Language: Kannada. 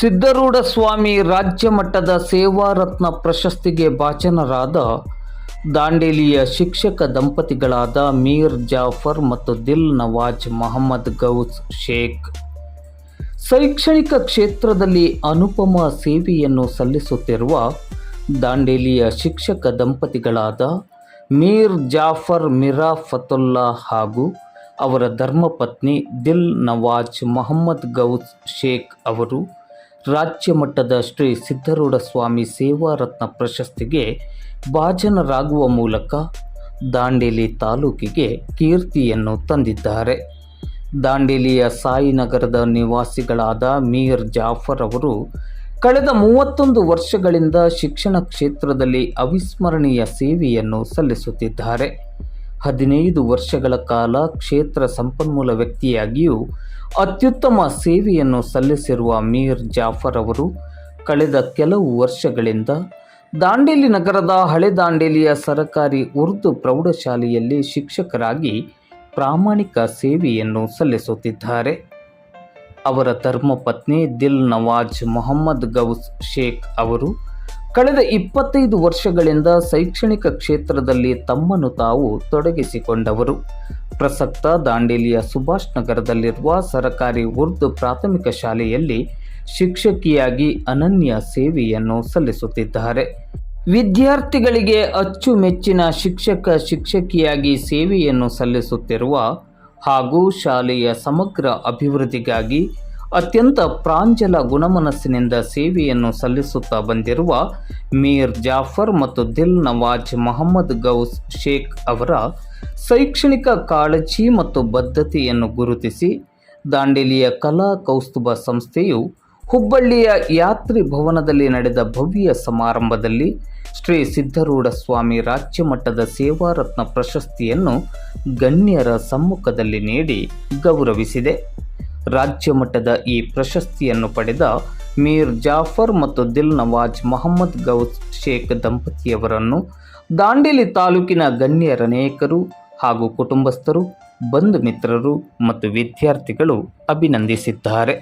ಸಿದ್ಧರೂಢ ಸ್ವಾಮಿ ರಾಜ್ಯ ಮಟ್ಟದ ಸೇವಾ ರತ್ನ ಪ್ರಶಸ್ತಿಗೆ ಭಾಚನರಾದ ದಾಂಡೇಲಿಯ ಶಿಕ್ಷಕ ದಂಪತಿಗಳಾದ ಮೀರ್ ಜಾಫರ್ ಮತ್ತು ದಿಲ್ ನವಾಜ್ ಮೊಹಮ್ಮದ್ ಗೌಸ್ ಶೇಖ್. ಶೈಕ್ಷಣಿಕ ಕ್ಷೇತ್ರದಲ್ಲಿ ಅನುಪಮ ಸೇವೆಯನ್ನು ಸಲ್ಲಿಸುತ್ತಿರುವ ದಾಂಡೇಲಿಯ ಶಿಕ್ಷಕ ದಂಪತಿಗಳಾದ ಮೀರ್ ಜಾಫರ್ ಮಿರಾ ಫತುಲ್ಲಾ ಹಾಗೂ ಅವರ ಧರ್ಮಪತ್ನಿ ದಿಲ್ ನವಾಜ್ ಮೊಹಮ್ಮದ್ ಗೌಸ್ ಶೇಖ್ ಅವರು ರಾಜ್ಯ ಮಟ್ಟದ ಶ್ರೀ ಸಿದ್ಧರೂಢ ಸ್ವಾಮಿ ಸೇವಾ ರತ್ನ ಪ್ರಶಸ್ತಿಗೆ ಭಾಜನರಾಗುವ ಮೂಲಕ ದಾಂಡೇಲಿ ತಾಲೂಕಿಗೆ ಕೀರ್ತಿಯನ್ನು ತಂದಿದ್ದಾರೆ. ದಾಂಡೇಲಿಯ ಸಾಯಿನಗರದ ನಿವಾಸಿಗಳಾದ ಮೀರ್ ಜಾಫರ್ ಅವರು ಕಳೆದ ಮೂವತ್ತೊಂದು ವರ್ಷಗಳಿಂದ ಶಿಕ್ಷಣ ಕ್ಷೇತ್ರದಲ್ಲಿ ಅವಿಸ್ಮರಣೀಯ ಸೇವೆಯನ್ನು ಸಲ್ಲಿಸುತ್ತಿದ್ದಾರೆ. ಹದಿನೈದು ವರ್ಷಗಳ ಕಾಲ ಕ್ಷೇತ್ರ ಸಂಪನ್ಮೂಲ ವ್ಯಕ್ತಿಯಾಗಿಯೂ ಅತ್ಯುತ್ತಮ ಸೇವೆಯನ್ನು ಸಲ್ಲಿಸಿರುವ ಮೀರ್ ಜಾಫರ್ ಅವರು ಕಳೆದ ಕೆಲವು ವರ್ಷಗಳಿಂದ ದಾಂಡೇಲಿ ನಗರದ ಹಳೆ ದಾಂಡೇಲಿಯ ಸರಕಾರಿ ಉರ್ದು ಪ್ರೌಢಶಾಲೆಯಲ್ಲಿ ಶಿಕ್ಷಕರಾಗಿ ಪ್ರಾಮಾಣಿಕ ಸೇವೆಯನ್ನು ಸಲ್ಲಿಸುತ್ತಿದ್ದಾರೆ. ಅವರ ಧರ್ಮಪತ್ನಿ ದಿಲ್ ನವಾಜ್ ಮೊಹಮ್ಮದ್ ಗೌಸ್ ಶೇಖ್ ಅವರು ಕಳೆದ ಇಪ್ಪತ್ತೈದು ವರ್ಷಗಳಿಂದ ಶೈಕ್ಷಣಿಕ ಕ್ಷೇತ್ರದಲ್ಲಿ ತಮ್ಮನ್ನು ತಾವು ತೊಡಗಿಸಿಕೊಂಡವರು. ಪ್ರಸಕ್ತ ದಾಂಡೇಲಿಯ ಸುಭಾಷ್ ನಗರದಲ್ಲಿರುವ ಸರಕಾರಿ ಉರ್ದು ಪ್ರಾಥಮಿಕ ಶಾಲೆಯಲ್ಲಿ ಶಿಕ್ಷಕಿಯಾಗಿ ಅನನ್ಯ ಸೇವೆಯನ್ನು ಸಲ್ಲಿಸುತ್ತಿದ್ದಾರೆ. ವಿದ್ಯಾರ್ಥಿಗಳಿಗೆ ಅಚ್ಚುಮೆಚ್ಚಿನ ಶಿಕ್ಷಕ ಶಿಕ್ಷಕಿಯಾಗಿ ಸೇವೆಯನ್ನು ಸಲ್ಲಿಸುತ್ತಿರುವ ಹಾಗೂ ಶಾಲೆಯ ಸಮಗ್ರ ಅಭಿವೃದ್ಧಿಗಾಗಿ ಅತ್ಯಂತ ಪ್ರಾಂಜಲ ಗುಣಮನಸ್ಸಿನಿಂದ ಸೇವೆಯನ್ನು ಸಲ್ಲಿಸುತ್ತಾ ಬಂದಿರುವ ಮೀರ್ ಜಾಫರ್ ಮತ್ತು ದಿಲ್ ನವಾಜ್ ಮೊಹಮ್ಮದ್ ಗೌಸ್ ಶೇಖ್ ಅವರ ಶೈಕ್ಷಣಿಕ ಕಾಳಜಿ ಮತ್ತು ಬದ್ಧತೆಯನ್ನು ಗುರುತಿಸಿ ದಾಂಡೇಲಿಯ ಕಲಾ ಕೌಸ್ತುಭ ಸಂಸ್ಥೆಯು ಹುಬ್ಬಳ್ಳಿಯ ಯಾತ್ರಿ ಭವನದಲ್ಲಿ ನಡೆದ ಭವ್ಯ ಸಮಾರಂಭದಲ್ಲಿ ಶ್ರೀ ಸಿದ್ಧರೂಢ ಸ್ವಾಮಿ ರಾಜ್ಯ ಮಟ್ಟದ ಸೇವಾ ರತ್ನ ಪ್ರಶಸ್ತಿಯನ್ನು ಗಣ್ಯರ ಸಮ್ಮುಖದಲ್ಲಿ ನೀಡಿ ಗೌರವಿಸಿದೆ. ರಾಜ್ಯ ಮಟ್ಟದ ಈ ಪ್ರಶಸ್ತಿಯನ್ನು ಪಡೆದ ಮೀರ್ ಜಾಫರ್ ಮತ್ತು ದಿಲ್ ನವಾಜ್ ಮೊಹಮ್ಮದ್ ಗೌಸ್ ಶೇಖ್ ದಂಪತಿಯವರನ್ನು ದಾಂಡೇಲಿ ತಾಲೂಕಿನ ಗಣ್ಯರನೇಕರು ಹಾಗೂ ಕುಟುಂಬಸ್ಥರು, ಬಂಧು ಮಿತ್ರರು ಮತ್ತು ವಿದ್ಯಾರ್ಥಿಗಳು ಅಭಿನಂದಿಸಿದ್ದಾರೆ.